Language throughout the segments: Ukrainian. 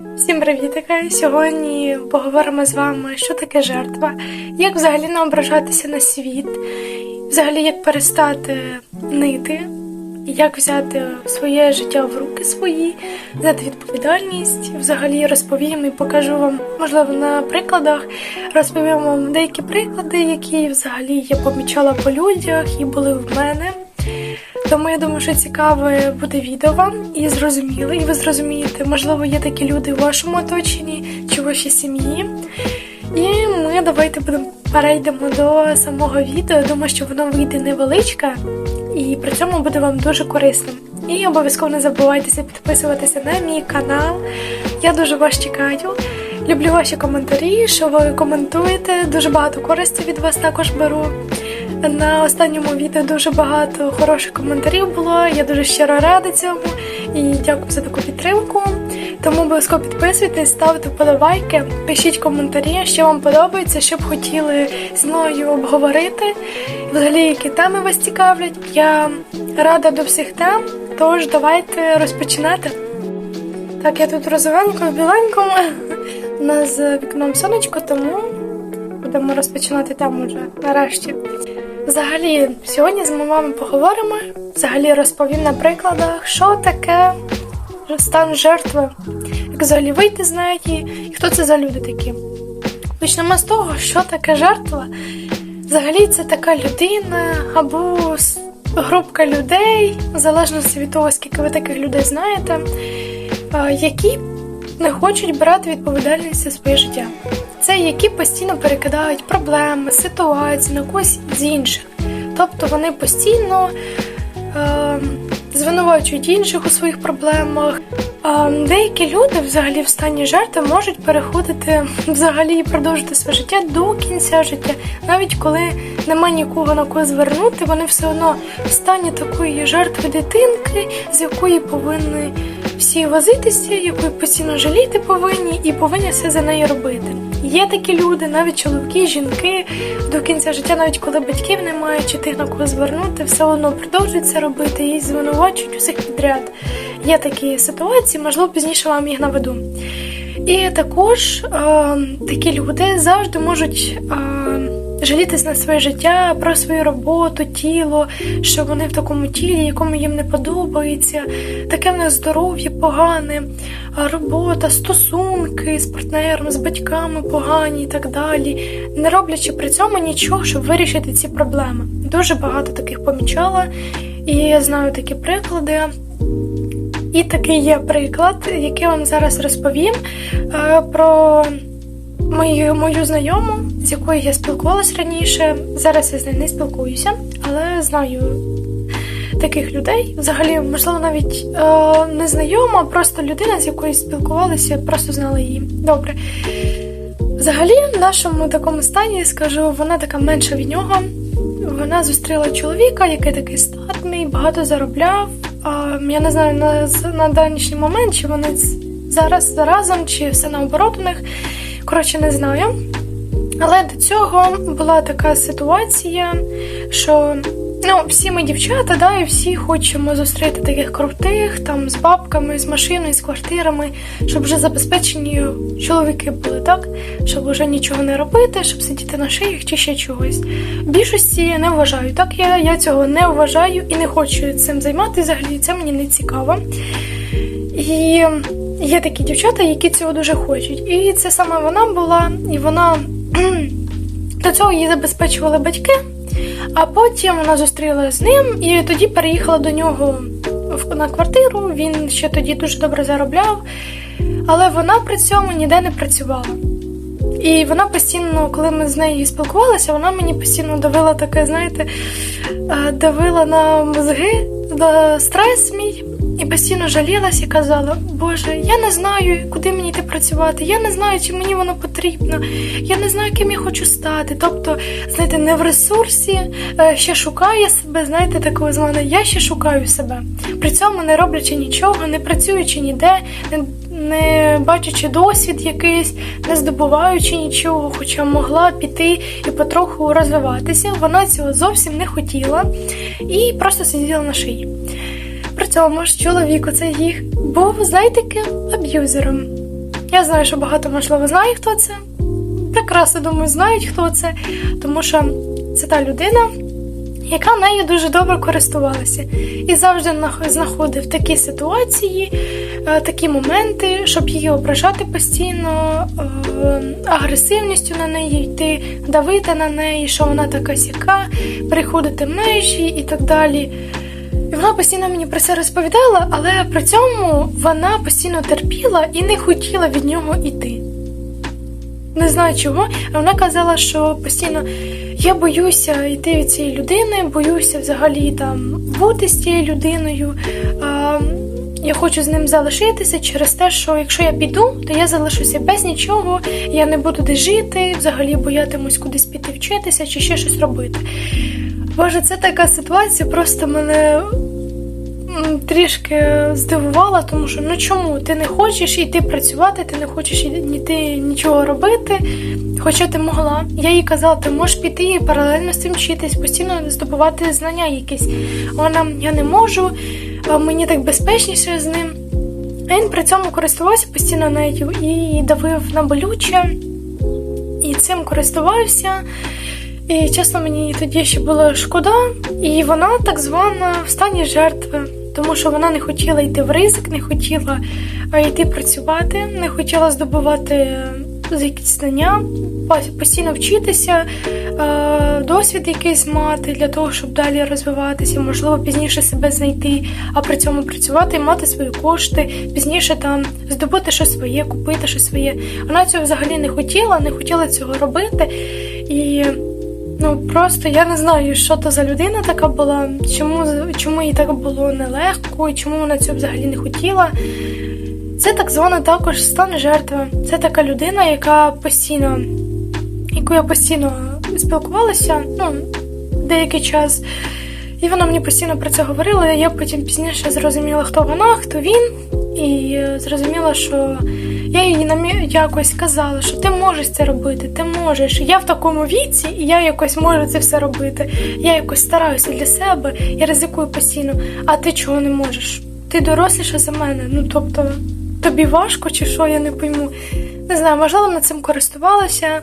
Всім привітики! Сьогодні поговоримо з вами, що таке жертва, як взагалі не ображатися на світ, взагалі як перестати нити, як взяти своє життя в руки свої, взяти відповідальність. Взагалі розповім і покажу вам, можливо, на прикладах, розповім вам деякі приклади, які взагалі я помічала по людях і були в мене. Тому я думаю, що цікаве буде відео вам і зрозуміле, і ви зрозумієте, можливо, є такі люди у вашому оточенні чи вашій сім'ї. І ми давайте будемо перейдемо до самого відео. Думаю, що воно вийде невеличке і при цьому буде вам дуже корисним. І обов'язково не забувайтеся підписуватися на мій канал. Я дуже вас чекаю. Люблю ваші коментарі, що ви коментуєте. Дуже багато користі від вас також беру. На останньому відео дуже багато хороших коментарів було. Я дуже щиро рада цьому і дякую за таку підтримку. Тому обов'язково підписуйтесь, ставте вподобайки, пишіть коментарі, що вам подобається, що б хотіли зі мною обговорити. Взагалі, які теми вас цікавлять. Я рада до всіх тем, тож давайте розпочинати. Так, я тут розовенько в біленькому. У нас за вікном сонечко, тому будемо розпочинати тему вже нарешті. Взагалі, сьогодні з вами поговоримо. Взагалі розповім на прикладах, що таке стан жертви, як взагалі вийти з неї, і хто це за люди такі. Почнемо з того, що таке жертва. Взагалі, це така людина або групка людей, в залежності від того, скільки ви таких людей знаєте, які не хочуть брати відповідальність за своє життя. Це які постійно перекидають проблеми, ситуації на когось з інших. Тобто вони постійно е, звинувачують інших у своїх проблемах. А деякі люди взагалі в стані жертви можуть переходити взагалі і продовжити своє життя до кінця життя. Навіть коли нема нікого на кого звернути, вони все одно в стані такої жертви дитинки, з якої повинні всі возитися, якої постійно жаліти повинні і повинні все за неї робити. Є такі люди, навіть чоловіки, жінки до кінця життя, навіть коли батьків немає, чи тих на кого звернути, все одно продовжують це робити і звинувачують усіх підряд. Є такі ситуації, можливо, пізніше вам їх наведу. І також е, такі люди завжди можуть е, жалітись на своє життя, про свою роботу, тіло, що вони в такому тілі, якому їм не подобається, таке в них здоров'я погане, робота, стосунки з партнером, з батьками погані і так далі, не роблячи при цьому нічого, щоб вирішити ці проблеми. Дуже багато таких помічала, і я знаю такі приклади. І такий є приклад, який вам зараз розповім е, про мою, мою знайому, з якою я спілкувалась раніше. Зараз я з нею не спілкуюся, але знаю таких людей. Взагалі, можливо, навіть е, не знайома, просто людина, з якою спілкувалася, просто знала її. Добре. Взагалі, в нашому такому стані, скажу, вона така менша від нього. Вона зустріла чоловіка, який такий статний, багато заробляв. Я не знаю на, на данішній момент, чи вони зараз разом, чи все наоборот у них. Коротше, не знаю. Але до цього була така ситуація, що ну, всі ми дівчата, да, і всі хочемо зустріти таких крутих, там з бабками, з машиною, з квартирами, щоб вже забезпечені чоловіки були, так? Щоб вже нічого не робити, щоб сидіти на шиях чи ще чогось. В більшості не вважаю. Так я, я цього не вважаю і не хочу цим займатися. Взагалі це мені не цікаво. І є такі дівчата, які цього дуже хочуть. І це саме вона була, і вона до цього її забезпечували батьки, а потім вона зустрілася з ним і тоді переїхала до нього на квартиру. Він ще тоді дуже добре заробляв, але вона при цьому ніде не працювала. І вона постійно, коли ми з нею спілкувалися, вона мені постійно давила таке, знаєте, е, давила на мозги, стрес мій, і постійно жалілась і казала: Боже, я не знаю, куди мені йти працювати, я не знаю, чи мені воно потрібно, я не знаю, ким я хочу стати. Тобто, знаєте, не в ресурсі, е, ще шукає себе, знаєте, такого з мене, я ще шукаю себе. При цьому не роблячи нічого, не працюючи ніде, не не бачачи досвід якийсь, не здобуваючи нічого, хоча могла піти і потроху розвиватися, вона цього зовсім не хотіла і просто сиділа на шиї. При цьому ж чоловік оцей їх був, знаєте, ким аб'юзером. Я знаю, що багато можливо знає, хто це. Прекрасно думаю, знають, хто це, тому що це та людина, яка нею дуже добре користувалася. І завжди знаходив такі ситуації, е, такі моменти, щоб її ображати постійно, е, агресивністю на неї йти, давити на неї, що вона така сяка, приходити межі і так далі. І вона постійно мені про це розповідала, але при цьому вона постійно терпіла і не хотіла від нього йти. Не знаю чого, а вона казала, що постійно я боюся йти від цієї людини, боюся взагалі там бути з цією людиною. А, я хочу з ним залишитися через те, що якщо я піду, то я залишуся без нічого, я не буду де жити, взагалі боятимусь кудись піти вчитися чи ще щось робити. Боже, це така ситуація, просто мене трішки здивувала, тому що ну чому ти не хочеш йти працювати, ти не хочеш йти нічого робити, хоча ти могла. Я їй казала, ти можеш піти і паралельно з цим вчитись, постійно здобувати знання якісь. Вона я не можу, мені так безпечніше з ним. А він при цьому користувався постійно нею і давив на болюче, і цим користувався. І чесно, мені тоді ще було шкода, і вона так звана в стані жертви, тому що вона не хотіла йти в ризик, не хотіла е, йти працювати, не хотіла здобувати е, якісь знання, постійно вчитися, е, досвід якийсь мати для того, щоб далі розвиватися, можливо, пізніше себе знайти, а при цьому працювати і мати свої кошти, пізніше там здобути щось своє, купити щось своє. Вона цього взагалі не хотіла, не хотіла цього робити. І Ну просто я не знаю, що то за людина така була, чому, чому їй так було нелегко, і чому вона цього взагалі не хотіла. Це так звана також стан жертви. Це така людина, яка постійно, яку я постійно спілкувалася, ну, деякий час. І вона мені постійно про це говорила. Я потім пізніше зрозуміла, хто вона, хто він, і е, зрозуміла, що я їй намі- якось казала, що ти можеш це робити, ти можеш. Я в такому віці, і я якось можу це все робити. Я якось стараюся для себе, я ризикую постійно. А ти чого не можеш? Ти доросліша за мене. Ну тобто, тобі важко чи що, я не пойму. Не знаю, можливо, над цим користувалася.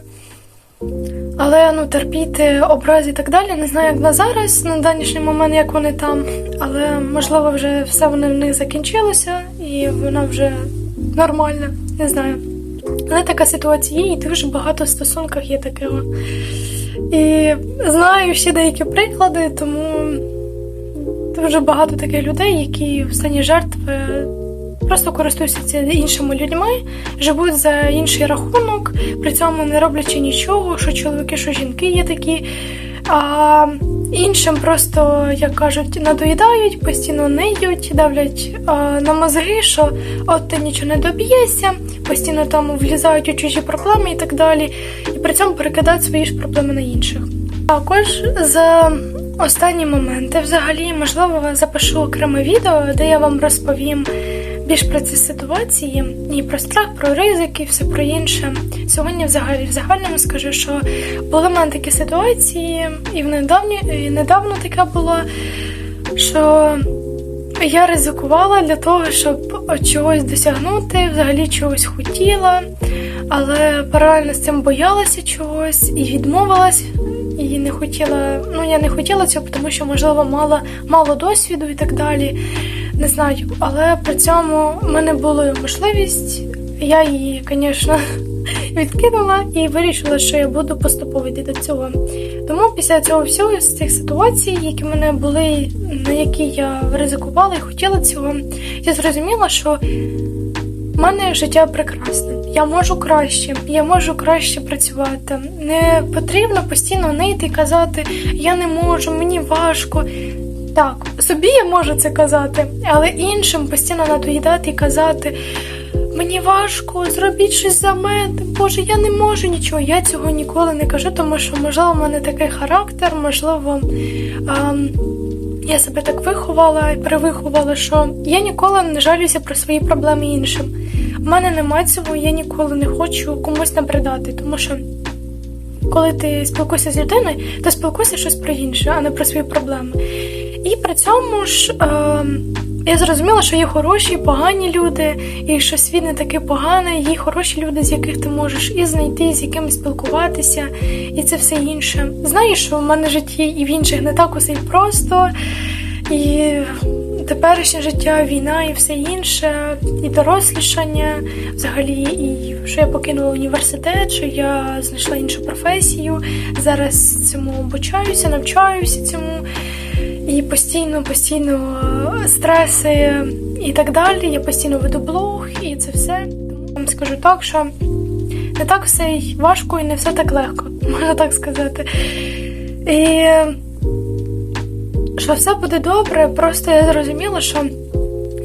Але ну терпіти образи і так далі. Не знаю, як на зараз, на данішній момент, як вони там. Але можливо, вже все вони в них закінчилося, і вона вже нормальна, не знаю. Але така ситуація є, і дуже багато в стосунках є такого. І знаю ще деякі приклади, тому дуже багато таких людей, які в стані жертви просто користуються іншими людьми, живуть за інший рахунок, при цьому не роблячи нічого, що чоловіки, що жінки є такі. А іншим просто, як кажуть, надоїдають, постійно ниють, давлять а, на мозги, що от ти нічого не доб'єшся, постійно там влізають у чужі проблеми і так далі, і при цьому перекидають свої ж проблеми на інших. Також за останні моменти, взагалі, можливо, запишу окреме відео, де я вам розповім більш про ці ситуації і про страх, про ризики, все про інше. Сьогодні, взагалі, в загальному скажу, що були в мене такі ситуації, і в недавні, і недавно таке було, що я ризикувала для того, щоб чогось досягнути, взагалі чогось хотіла, але паралельно з цим боялася чогось і відмовилась. І не хотіла, ну я не хотіла цього, тому що, можливо, мала мало досвіду і так далі. Не знаю. Але при цьому в мене була можливість, я її, звісно, відкинула і вирішила, що я буду поступово йти до цього. Тому після цього всього з цих ситуацій, які в мене були, на які я ризикувала і хотіла цього, я зрозуміла, що в мене життя прекрасне. Я можу краще, я можу краще працювати. Не потрібно постійно нити і казати Я не можу, мені важко. Так, собі я можу це казати, але іншим постійно надоїдати і казати Мені важко, зробіть щось за мене. Боже, я не можу нічого. Я цього ніколи не кажу, тому що, можливо, в мене такий характер, можливо, ем, я себе так виховала і перевиховала, що я ніколи не жалюся про свої проблеми іншим. У мене немає цього, я ніколи не хочу комусь набридати, тому що коли ти спілкуєшся з людиною, то спілкуйся щось про інше, а не про свої проблеми. І при цьому ж е, я зрозуміла, що є хороші, і погані люди, і що світ не такий поганий, є хороші люди, з яких ти можеш і знайти, з якими спілкуватися, і це все інше. Знаєш, в мене в житті і в інших не так усе й просто, і теперішнє життя, війна і все інше, і дорослішання, взагалі, і що я покинула університет, що я знайшла іншу професію. Зараз цьому обучаюся, навчаюся цьому. І постійно, постійно е, стреси і так далі. Я постійно веду блог, і це все. Тому вам скажу так, що не так все й важко і не все так легко, можна так сказати. І що все буде добре, просто я зрозуміла, що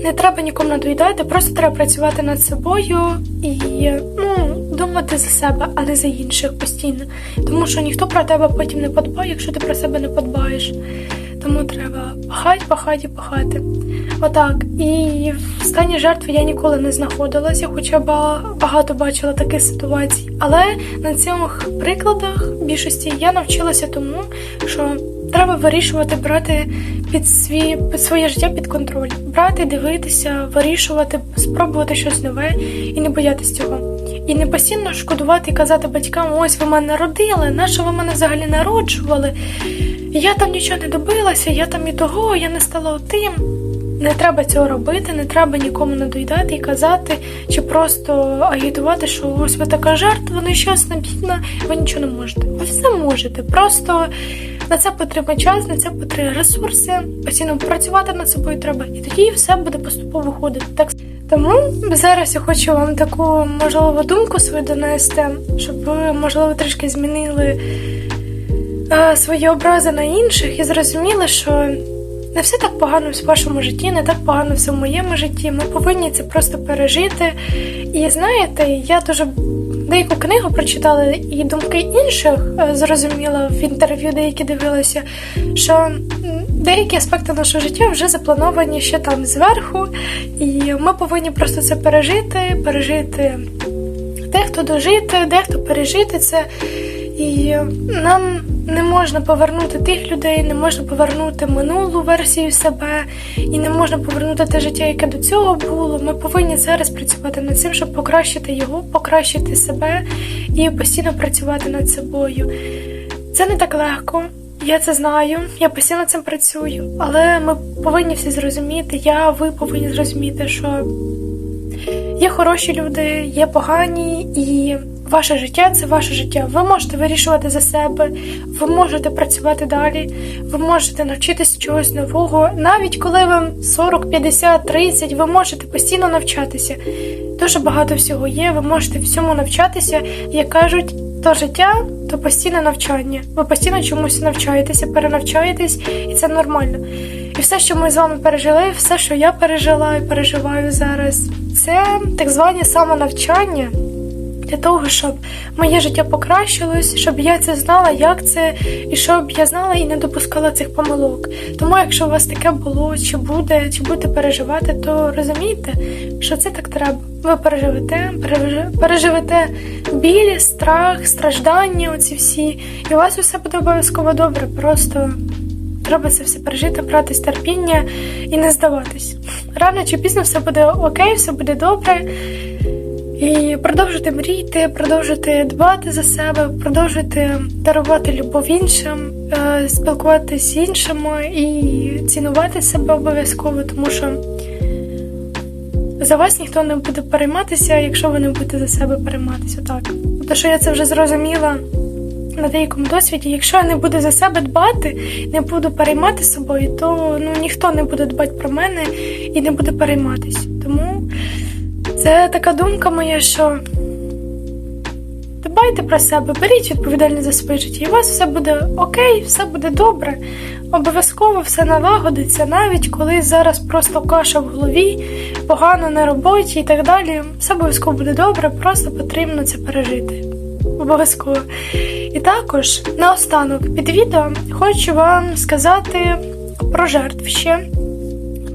не треба нікому надоїдати, просто треба працювати над собою і ну, думати за себе, а не за інших постійно. Тому що ніхто про тебе потім не подбає, якщо ти про себе не подбаєш. Тому треба пахати, пахати пахати. Отак. І в стані жертви я ніколи не знаходилася, хоча ба- багато бачила таких ситуацій. Але на цих прикладах більшості я навчилася тому, що треба вирішувати, брати під свій під своє життя під контроль, брати, дивитися, вирішувати, спробувати щось нове і не боятися цього. І не постійно шкодувати і казати батькам: ось ви мене народили, на що ви мене взагалі народжували? Я там нічого не добилася, я там і того, я не стала тим. Не треба цього робити, не треба нікому надоїдати і казати, чи просто агітувати, що ось ви така жертва, нещасна, бідна, ви нічого не можете. Ви все можете. Просто на це потрібен час, на це потрібні ресурси, постійно працювати над собою треба, і тоді все буде поступово виходити. Так тому зараз я хочу вам таку можливо думку свою донести, щоб ви можливо трішки змінили свої образи на інших і зрозуміли, що не все так погано в вашому житті, не так погано все в моєму житті. Ми повинні це просто пережити. І знаєте, я дуже деяку книгу прочитала і думки інших е, зрозуміла в інтерв'ю, деякі дивилася, що деякі аспекти нашого життя вже заплановані ще там зверху, і ми повинні просто це пережити, пережити дехто дожити, дехто пережити це. І нам не можна повернути тих людей, не можна повернути минулу версію себе, і не можна повернути те життя, яке до цього було. Ми повинні зараз працювати над цим, щоб покращити його, покращити себе і постійно працювати над собою. Це не так легко. Я це знаю, я постійно цим працюю, але ми повинні всі зрозуміти, я, ви повинні зрозуміти, що Є хороші люди, є погані, і ваше життя це ваше життя. Ви можете вирішувати за себе, ви можете працювати далі, ви можете навчитися чогось нового. Навіть коли вам 40, 50, 30, ви можете постійно навчатися. Дуже багато всього є, ви можете всьому навчатися. Як кажуть, то життя, то постійне навчання. Ви постійно чомусь навчаєтеся, перенавчаєтесь, і це нормально. І все, що ми з вами пережили, все, що я пережила і переживаю зараз, це так звані самонавчання для того, щоб моє життя покращилось, щоб я це знала, як це, і щоб я знала і не допускала цих помилок. Тому, якщо у вас таке було, чи буде, чи будете переживати, то розумійте, що це так треба. Ви переживете, пережи- переживете біль, страх, страждання, оці всі, і у вас усе буде обов'язково добре. Просто треба це все пережити, братись терпіння і не здаватись. Рано чи пізно все буде окей, все буде добре. І продовжити мріяти, продовжити дбати за себе, продовжити дарувати любов іншим, е, спілкуватися з іншими і цінувати себе обов'язково, тому що за вас ніхто не буде перейматися, якщо ви не будете за себе перейматися. Так. Тому що я це вже зрозуміла на деякому досвіді. Якщо я не буду за себе дбати, не буду переймати собою, то ну, ніхто не буде дбати про мене і не буде перейматися. Тому це така думка моя, що дбайте про себе, беріть відповідальність за своє життя, і у вас все буде окей, все буде добре. Обов'язково все налагодиться, навіть коли зараз просто каша в голові, погано на роботі і так далі. Все обов'язково буде добре, просто потрібно це пережити. Обов'язково. І також наостанок під відео хочу вам сказати про жертв ще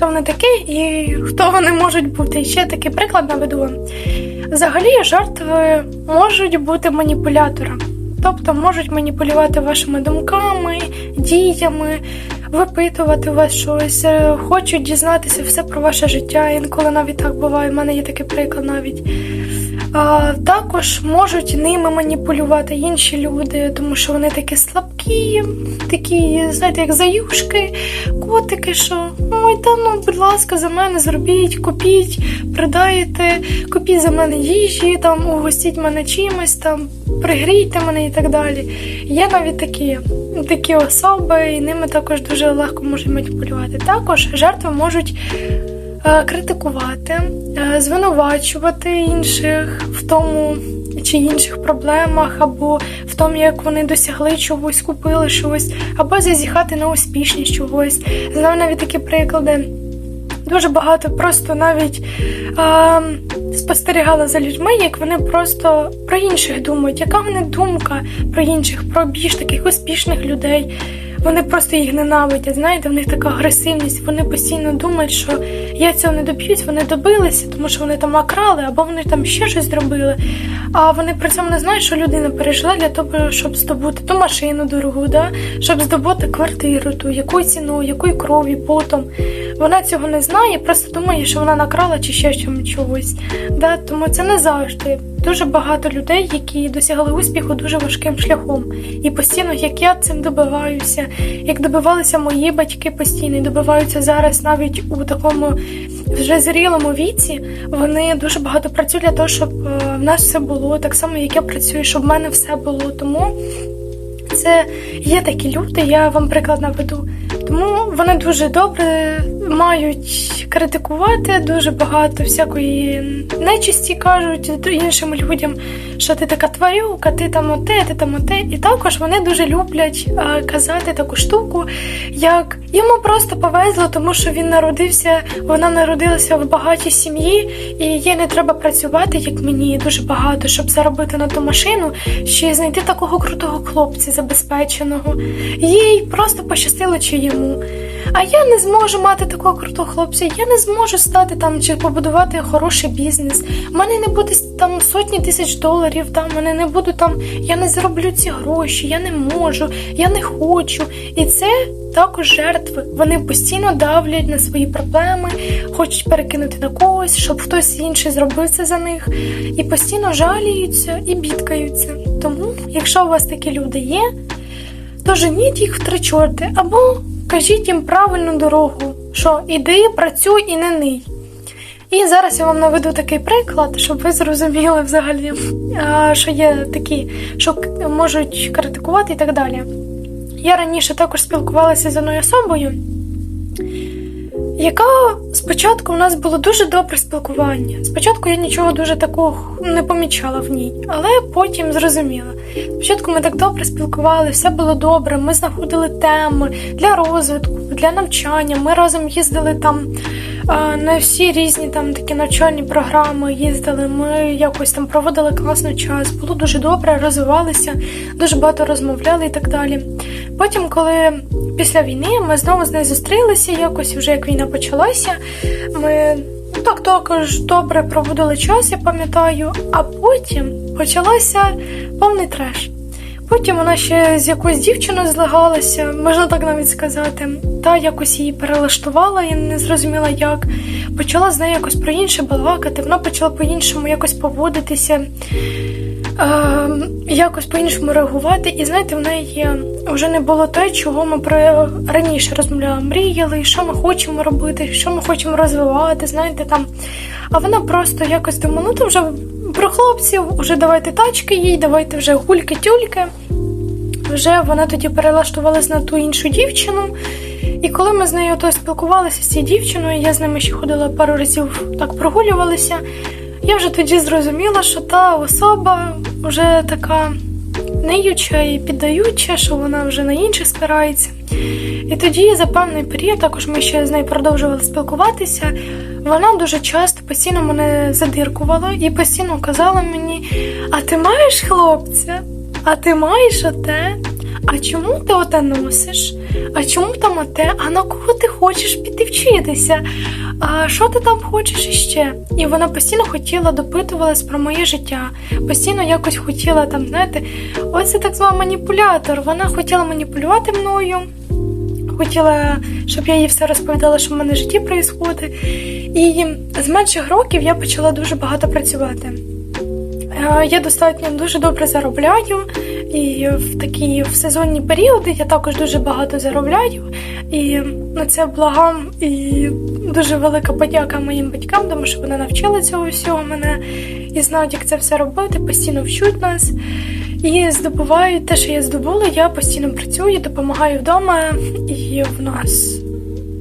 хто вони такі і хто вони можуть бути. І ще такий приклад наведу вам. Взагалі, жертви можуть бути маніпулятором, тобто можуть маніпулювати вашими думками, діями, випитувати у вас щось, е, хочуть дізнатися все про ваше життя. Інколи навіть так буває. У мене є такий приклад навіть. А, також можуть ними маніпулювати інші люди, тому що вони такі слабкі, такі, знаєте, як заюшки, котики, що ой, та ну, будь ласка, за мене зробіть, купіть, продайте, купіть за мене їжі, там угостіть мене чимось, там пригрійте мене і так далі. Є навіть такі, такі особи, і ними також дуже легко можуть маніпулювати. Також жертви можуть критикувати, е, звинувачувати інших в тому чи інших проблемах, або в тому, як вони досягли чогось, купили щось, або зазіхати на успішність чогось. Знаю навіть такі приклади. Дуже багато просто навіть е, спостерігала за людьми, як вони просто про інших думають. Яка в них думка про інших, про більш таких успішних людей? Вони просто їх ненавидять. Знаєте, в них така агресивність. Вони постійно думають, що я цього не доб'юсь, вони добилися, тому що вони там окрали або вони там ще щось зробили. А вони при цьому не знають, що людина пережила для того, щоб здобути ту машину дорогу, да? щоб здобути квартиру, ту, якою ціною, якою кров'ю, потом. Вона цього не знає, просто думає, що вона накрала чи ще чогось. Да? Тому це не завжди. Дуже багато людей, які досягли успіху дуже важким шляхом. І постійно, як я цим добиваюся, як добивалися мої батьки постійно, і добиваються зараз навіть у такому вже зрілому віці, вони дуже багато працюють для того, щоб е, в нас все було так само, як я працюю, щоб в мене все було. Тому це є такі люди, я вам приклад наведу. Тому вони дуже добре мають критикувати дуже багато всякої нечисті кажуть іншим людям, що ти така тварюка, ти там оте, ти там оте. І також вони дуже люблять казати таку штуку, як йому просто повезло, тому що він народився, вона народилася в багатій сім'ї, і їй не треба працювати, як мені дуже багато, щоб заробити на ту машину, чи знайти такого крутого хлопця забезпеченого. Їй просто пощастило чи йому. А я не зможу мати такого крутого хлопця, я не зможу стати там чи побудувати хороший бізнес. У мене не буде там сотні тисяч доларів, там мене не буду там, я не зароблю ці гроші, я не можу, я не хочу. І це також жертви. Вони постійно давлять на свої проблеми, хочуть перекинути на когось, щоб хтось інший зробив це за них, і постійно жаліються і бідкаються. Тому, якщо у вас такі люди є, то женіть їх в або кажіть їм правильну дорогу, що іди, працюй і не ний. І зараз я вам наведу такий приклад, щоб ви зрозуміли взагалі, що є такі, що можуть критикувати і так далі. Я раніше також спілкувалася з одною особою, яка спочатку у нас було дуже добре спілкування. Спочатку я нічого дуже такого не помічала в ній, але потім зрозуміла. Спочатку ми так добре спілкували, все було добре. Ми знаходили теми для розвитку, для навчання. Ми разом їздили там на всі різні там такі навчальні програми. Їздили. Ми якось там проводили класний час. Було дуже добре, розвивалися, дуже багато розмовляли і так далі. Потім, коли після війни ми знову з нею зустрілися, якось вже як війна почалася, ми так також добре проводили час, я пам'ятаю, а потім почалося повний треш. Потім вона ще з якоюсь дівчиною злагалася, можна так навіть сказати, та якось її перелаштувала, я не зрозуміла як. Почала з нею якось про інше балакати, вона почала по-іншому якось поводитися, е, якось по-іншому реагувати. І знаєте, в неї вже не було те, чого ми про раніше розмовляли, мріяли, що ми хочемо робити, що ми хочемо розвивати, знаєте там. А вона просто якось думала, ну то вже про хлопців, вже давайте тачки їй, давайте вже гульки-тюльки. Вже вона тоді перелаштувалась на ту іншу дівчину. І коли ми з нею то спілкувалися з цією дівчиною, я з ними ще ходила пару разів, так прогулювалися. Я вже тоді зрозуміла, що та особа вже така неюча і піддаюча, що вона вже на інших спирається. І тоді за певний період, також ми ще з нею продовжували спілкуватися. Вона дуже часто постійно мене задиркувала і постійно казала мені: А ти маєш хлопця? А ти маєш оте? А чому ти оте носиш? А чому там оте? А на кого ти хочеш піти вчитися? А що ти там хочеш іще? І вона постійно хотіла допитувалась про моє життя, постійно якось хотіла там, знаєте, ось це так званий маніпулятор. Вона хотіла маніпулювати мною хотіла, щоб я їй все розповідала, що в мене в житті відбувається. І з менших років я почала дуже багато працювати. Е, Я достатньо дуже добре заробляю, і в такі в сезонні періоди я також дуже багато заробляю. І на це благам і дуже велика подяка моїм батькам, тому що вони навчили цього всього мене і знають, як це все робити, постійно вчуть нас. І здобувають те, що я здобула. Я постійно працюю, допомагаю вдома, і в нас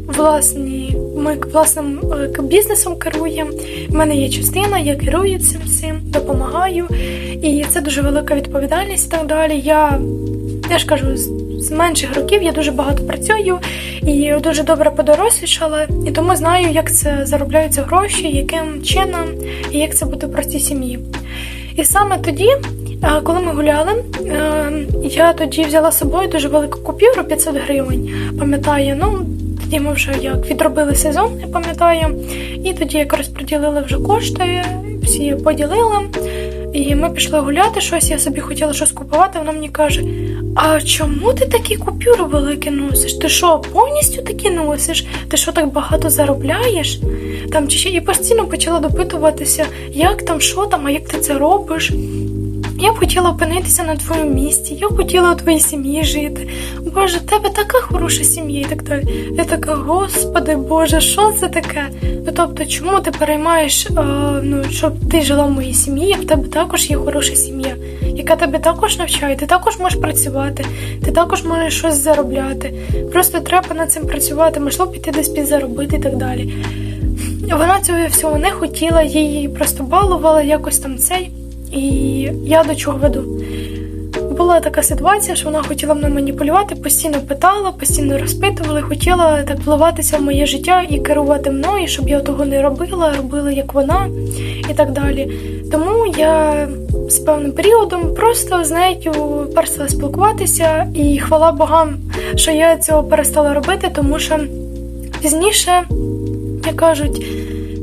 власні. Ми власним е, бізнесом керуємо. У мене є частина, я керую цим всім, допомагаю. І це дуже велика відповідальність і так далі. Я теж кажу, з, менших років я дуже багато працюю і дуже добре подорослішала, і тому знаю, як це заробляються гроші, яким чином і як це в простій сім'ї. І саме тоді, коли ми гуляли, е, я тоді взяла з собою дуже велику купюру 500 гривень. Пам'ятаю, ну тоді ми вже як відробили сезон, я пам'ятаю. І тоді як розподілили вже кошти, всі поділили. І ми пішли гуляти щось, я собі хотіла щось купувати, вона мені каже: А чому ти такі купюри великі носиш? Ти що, повністю такі носиш? Ти що так багато заробляєш? Там чи ще і постійно почала допитуватися, як там, що там, а як ти це робиш? Я б хотіла опинитися на твоєму місці, я б хотіла у твоїй сім'ї жити. Боже, в тебе така хороша сім'я і так далі. Я така, господи Боже, що це таке? Ну тобто, чому ти переймаєш, е, ну, щоб ти жила в моїй сім'ї, а в тебе також є хороша сім'я, яка тебе також навчає, ти також можеш працювати, ти також можеш щось заробляти. Просто треба над цим працювати, можливо, піти десь підзаробити і так далі. Вона цього всього не хотіла, її просто балувала якось там цей. І я до чого веду. Була така ситуація, що вона хотіла мною маніпулювати, постійно питала, постійно розпитувала, хотіла так вливатися в моє життя і керувати мною, щоб я того не робила, робила як вона і так далі. Тому я з певним періодом просто з нею перестала спілкуватися, і хвала богам, що я цього перестала робити, тому що пізніше, як кажуть,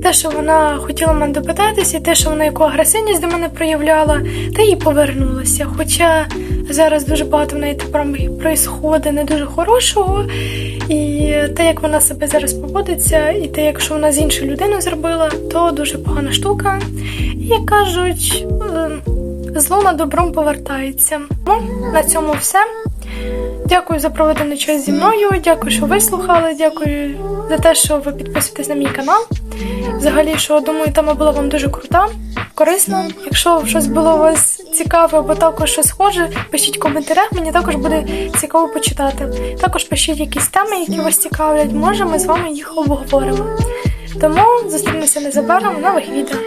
те, що вона хотіла мене допитатися, те, що вона яку агресивність до мене проявляла, те їй повернулося. Хоча зараз дуже багато в неї тепер проїсходить не дуже хорошого, і те, як вона себе зараз поводиться, і те, якщо вона з іншою людиною зробила, то дуже погана штука. І як кажуть, зло на добром повертається. Ну, на цьому все. Дякую за проведений час зі мною. Дякую, що вислухали. Дякую за те, що ви підписуєтесь на мій канал. Взагалі, що думаю, тема була вам дуже крута, корисна. Якщо щось було у вас цікаве або також щось схоже, пишіть в коментарях, мені також буде цікаво почитати. Також пишіть якісь теми, які вас цікавлять. Може, ми з вами їх обговоримо. Тому зустрінемося незабаром в нових відео.